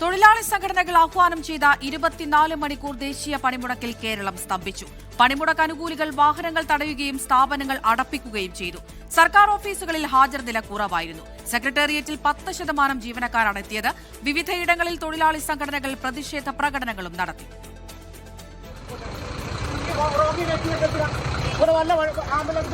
തൊഴിലാളി സംഘടനകൾ ആഹ്വാനം ചെയ്ത ഇരുപത്തിനാല് മണിക്കൂർ ദേശീയ പണിമുടക്കിൽ കേരളം സ്തംഭിച്ചു. പണിമുടക്ക് അനുകൂലികൾ വാഹനങ്ങൾ തടയുകയും സ്ഥാപനങ്ങൾ അടപ്പിക്കുകയും ചെയ്തു. സർക്കാർ ഓഫീസുകളിൽ ഹാജർ നില കുറവായിരുന്നു. സെക്രട്ടേറിയറ്റിൽ പത്ത് ശതമാനം ജീവനക്കാരാണ് എത്തിയത്. വിവിധയിടങ്ങളിൽ തൊഴിലാളി സംഘടനകൾ പ്രതിഷേധ പ്രകടനങ്ങളും നടത്തി. ആംബുലൻസ്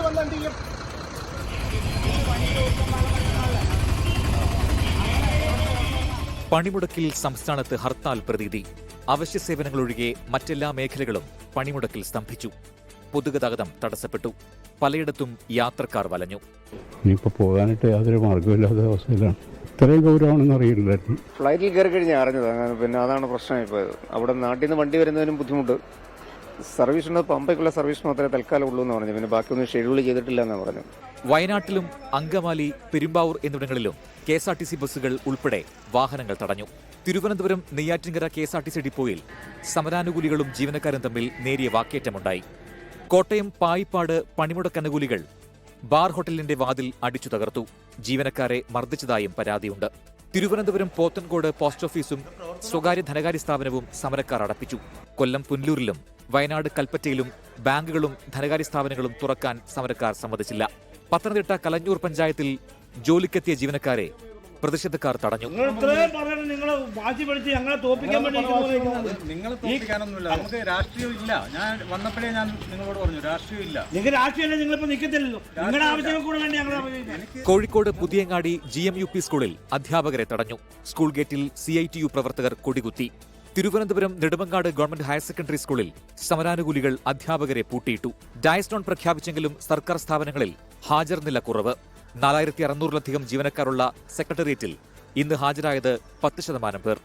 പണിമുടക്കിൽ സംസ്ഥാനത്ത് ഹർത്താൽ പ്രതീതി. അവശ്യ സേവനങ്ങളൊഴികെ മറ്റെല്ലാ മേഖലകളും പണിമുടക്കിൽ സ്തംഭിച്ചു. പൊതുഗതാഗതം തടസ്സപ്പെട്ടു. പലയിടത്തും യാത്രക്കാർ വലഞ്ഞു. ഇനിയിപ്പോൾ പോകാനായിട്ട് യാതൊരു മാർഗമില്ലാത്ത അവസ്ഥയിലാണ്. ഇത്രയും ഗൗരവമാണെന്ന് അറിയില്ലായിരുന്നു ഫ്ലൈറ്റിൽ കയറി കഴിഞ്ഞാൽ അറിഞ്ഞത്. പിന്നെ അതാണ് പ്രശ്നമായി പോയത്. അവിടെ നാട്ടിൽ നിന്ന് വണ്ടി വരുന്നതിനും ബുദ്ധിമുട്ട്. സർവീസിന് പമ്പയ്ക്കുള്ള സർവീസ് മാത്രമേ തൽക്കാലം ഉള്ളൂ എന്ന് പറഞ്ഞു. പിന്നെ ബാക്കിയൊന്നും ഷെഡ്യൂൾ ചെയ്തിട്ടില്ല എന്ന് പറഞ്ഞു വയനാട്ടിലും അങ്കമാലി പെരുമ്പാവൂർ എന്നിവിടങ്ങളിലും K S R T C ബസ്സുകൾ ഉൾപ്പെടെ വാഹനങ്ങൾ തടഞ്ഞു. Thiruvananthapuram Neyyattinkara K S R T C ഡിപ്പോയിൽ സമരാനുകൂലികളും ജീവനക്കാരും തമ്മിൽ നേരിയ വാക്കേറ്റമുണ്ടായി. കോട്ടയം പായിപ്പാട് പണിമുടക്കനുകൂലികൾ ബാർ ഹോട്ടലിന്റെ വാതിൽ അടിച്ചു തകർത്തു. ജീവനക്കാരെ മർദ്ദിച്ചതായും പരാതിയുണ്ട്. തിരുവനന്തപുരം പോത്തൻകോട് പോസ്റ്റ് ഓഫീസും സ്വകാര്യ ധനകാര്യ സ്ഥാപനവും സമരക്കാർ അടപ്പിച്ചു. കൊല്ലം പുനലൂരിലും വയനാട് കൽപ്പറ്റയിലും ബാങ്കുകളും ധനകാര്യ സ്ഥാപനങ്ങളും തുറക്കാൻ സമരക്കാർ സമ്മതിച്ചില്ല. പത്തനംതിട്ട കലഞ്ഞൂർ പഞ്ചായത്തിൽ ജോലിക്കെത്തിയ ജീവനക്കാരെ പ്രതിഷേധക്കാർ തടഞ്ഞു. നമുക്ക് രാഷ്ട്രീയം ഇല്ല. ഞാൻ വന്നപ്പോഴേ ഞാൻ നിങ്ങളോട് പറഞ്ഞു രാഷ്ട്രീയം ഇല്ല. നിങ്ങൾ രാഷ്ട്രീയമല്ല നിങ്ങളിപ്പോ നിങ്ങളുടെ ആവശ്യങ്ങൾ കൂടെ വേണ്ടി ഞങ്ങൾ ഉപയോഗിക്കുന്നത് Kozhikode Puthiyangadi G M U P സ്കൂളിൽ അധ്യാപകരെ തടഞ്ഞു. സ്കൂൾ ഗേറ്റിൽ സി ഐ ടി യു പ്രവർത്തകർ കൊടികുത്തി. Thiruvananthapuram Nedumangad government higher secondary സ്കൂളിൽ സമരാനുകൂലികൾ അധ്യാപകരെ പൂട്ടിയിട്ടു. ഡയസ്റ്റോൺ പ്രഖ്യാപിച്ചെങ്കിലും സർക്കാർ സ്ഥാപനങ്ങളിൽ ഹാജർ നില കുറവ്. നാലായിരത്തി അറുന്നൂറിലധികം ജീവനക്കാരുള്ള സെക്രട്ടേറിയറ്റിൽ ഇന്ന് ഹാജരായത് പത്ത് ശതമാനം പേർ.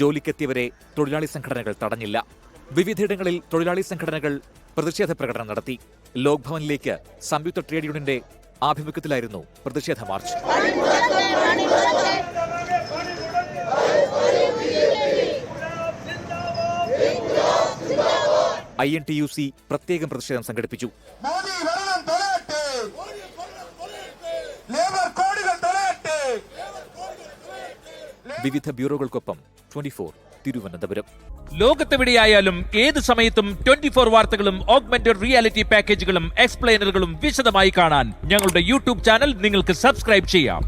ജോലിക്കെത്തിയവരെ തൊഴിലാളി സംഘടനകൾ തടഞ്ഞില്ല. വിവിധയിടങ്ങളിൽ തൊഴിലാളി സംഘടനകൾ പ്രതിഷേധ പ്രകടനം നടത്തി. ലോക്ഭവനിലേക്ക് സംയുക്ത ട്രേഡ് യൂണിയന്റെ ആഭിമുഖ്യത്തിലായിരുന്നു പ്രതിഷേധ march. I N T U C പ്രത്യേകം പ്രതിഷേധം സംഘടിപ്പിച്ചു. വിവിധ ബ്യൂറോകൾക്കൊപ്പം ട്വന്റി ഫോർ തിരുവനന്തപുരം. ലോകത്തെവിടെയായാലും ഏത് സമയത്തും ട്വന്റി ഫോർ വാർത്തകളും ഓഗ്മെന്റഡ് റിയാലിറ്റി പാക്കേജുകളും എക്സ്പ്ലെയിനറുകളും വിശദമായി കാണാൻ ഞങ്ങളുടെ യൂട്യൂബ് ചാനൽ നിങ്ങൾക്ക് സബ്സ്ക്രൈബ് ചെയ്യാം.